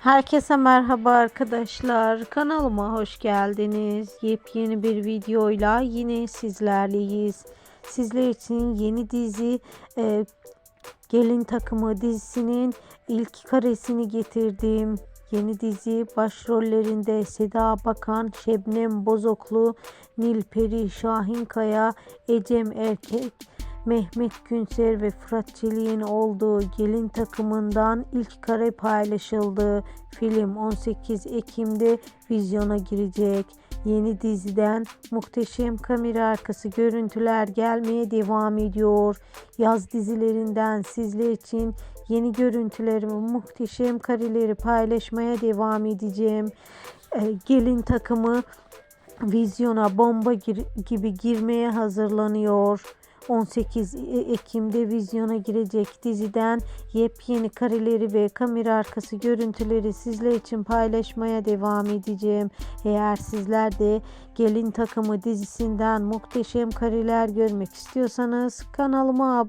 Herkese merhaba arkadaşlar. Kanalıma hoş geldiniz. Yepyeni bir videoyla yine sizlerleyiz. Sizler için yeni dizi e, Gelin Takımı dizisinin ilk karesini getirdim. Yeni dizi başrollerinde Seda Bakan, Şebnem Bozoklu, Nilperi Şahinkaya, Ecem Erkek, Mehmet Günser ve Fırat Çelik'in olduğu gelin takımından ilk kare paylaşıldı. Film 18 Ekim'de vizyona girecek. Yeni diziden muhteşem kamera arkası görüntüler gelmeye devam ediyor. Yaz dizilerinden sizler için yeni görüntüleri ve muhteşem kareleri paylaşmaya devam edeceğim. Ee, Gelin takımı vizyona bomba gir- gibi girmeye hazırlanıyor. 18 Ekim'de vizyona girecek diziden yepyeni kareleri ve kamera arkası görüntüleri sizler için paylaşmaya devam edeceğim. Eğer sizler de Gelin Takımı dizisinden muhteşem kareler görmek istiyorsanız kanalıma abone